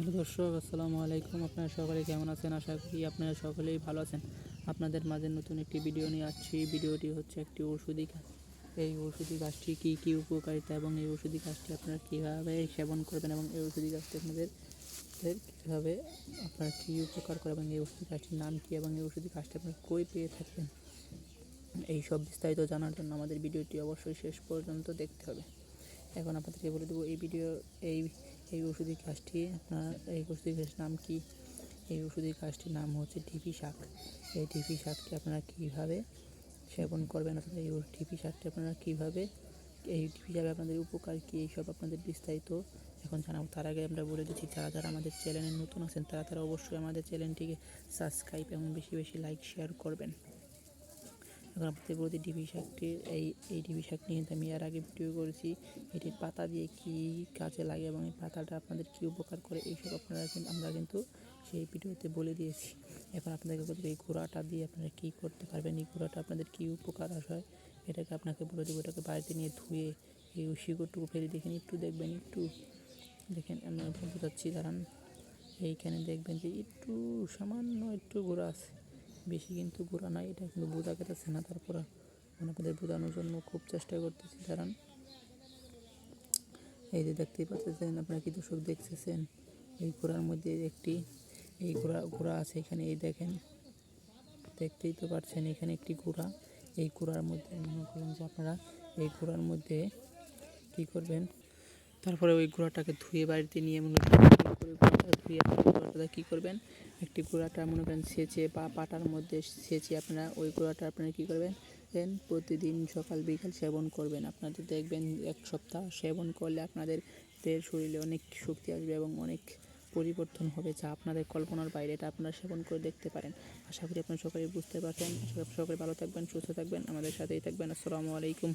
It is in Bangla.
হ্যালো দর্শক, আসসালামু আলাইকুম। আপনারা সকলে কেমন আছেন? আশা করি আপনারা সকলেই ভালো আছেন। আপনাদের মাঝে নতুন একটি ভিডিও নিয়ে আসছি। ভিডিওটি হচ্ছে একটি ওষুধি গাছ। এই ওষুধি গাছটি কী কী উপকারিতা এবং এই ওষুধি গাছটি আপনারা কীভাবে সেবন করবেন এবং এই ওষুধি গাছটি আপনাদের কীভাবে আপনারা কী উপকার করে এবং এই ওষুধি গাছটির নাম কী এবং এই ওষুধি গাছটি আপনারা কই পেয়ে থাকবেন? এই সব বিস্তারিত জানার জন্য আমাদের ভিডিওটি অবশ্যই শেষ পর্যন্ত দেখতে হবে। এখন আপনাদেরকে বলে দেবো, এই ভিডিও এই এই ওষুধি গাছটি আপনার এই ওষুধি গাছের নাম কি? এই ওষুধি গাছটির নাম হচ্ছে ঢিপি শাক। এই ঢিপি শাকটি আপনারা কীভাবে সেবন করবেন অর্থাৎ এই ঢিপি শাকটি আপনারা কীভাবে, এই ঢিপি শাকে আপনাদের উপকার কী এইসব আপনাদের বিস্তারিত এখন জানাব। তার আগে আমরা বলে দিচ্ছি, যারা যারা আমাদের চ্যানেলে নতুন আছেন, তারা তারা অবশ্যই আমাদের চ্যানেলটিকে সাবস্ক্রাইব এবং বেশি বেশি লাইক শেয়ার করবেন। এখন আপনাদের বলতে ডিবি শাকটির এই এই ডিবি শাক নিয়ে আমি এর আগে ভিডিও করেছি। এটির পাতা দিয়ে কী কাজে লাগে এবং এই পাতাটা আপনাদের কী উপকার করে, এইসব আপনারা কিন্তু, আমরা কিন্তু সেই ভিডিওতে বলে দিয়েছি। এখন আপনাদেরকে বলতে এই ঘোড়াটা দিয়ে আপনারা কী করতে পারবেন, এই ঘোড়াটা আপনাদের কী উপকার হয় এটাকে আপনাকে বলে দেবো, এটাকে বাড়িতে নিয়ে ধুয়ে, এই শিকড়টুকু ফেলে দেখেন, একটু দেখবেন, একটু দেখেন, আমি বলতে চাচ্ছি, দাঁড়ান, এইখানে দেখবেন যে একটু সামান্য একটু ঘোড়া আছে। বেশি কিন্তু ঘোরা নাই এটা কিন্তু বোঝা গেতেছে না তারপর আপনাদের বোঝানোর জন্য খুব চেষ্টা করতেছি, দাঁড়ান। এই যে দেখতেই পাচ্ছেন, আপনারা কি দর্শক দেখতেছেন? এই ঘোড়ার মধ্যে একটি, এই ঘোড়া ঘোড়া আছে এখানে, এই দেখেন। দেখতেই তো পারছেন এখানে একটি ঘোড়া। এই ঘোড়ার মধ্যে মনে করেন যে আপনারা এই ঘোড়ার মধ্যে কি করবেন? তারপরে ওই ঘোড়াটাকে ধুয়ে বাড়িতে নিয়ে মনে করেন ভালো করে ঘোড়াটা আপনারা কী করবেন? একটি ঘোড়াটা মনে করেন সেচে বা পাটার মধ্যে সেচে আপনারা ওই ঘোড়াটা আপনারা কী করবেন? দেন প্রতিদিন সকাল, বিকাল সেবন করবেন। আপনাদের দেখবেন এক সপ্তাহ সেবন করলে আপনাদের শরীরে অনেক শক্তি আসবে এবং অনেক পরিবর্তন হবে, যা আপনাদের কল্পনার বাইরে এটা আপনারা সেবন করে দেখতে পারেন। আশা করি আপনারা সকলেই বুঝতে পারছেন। সকলে ভালো থাকবেন, সুস্থ থাকবেন। আমাদের সাথেই থাকবেন। আসসালামু আলাইকুম।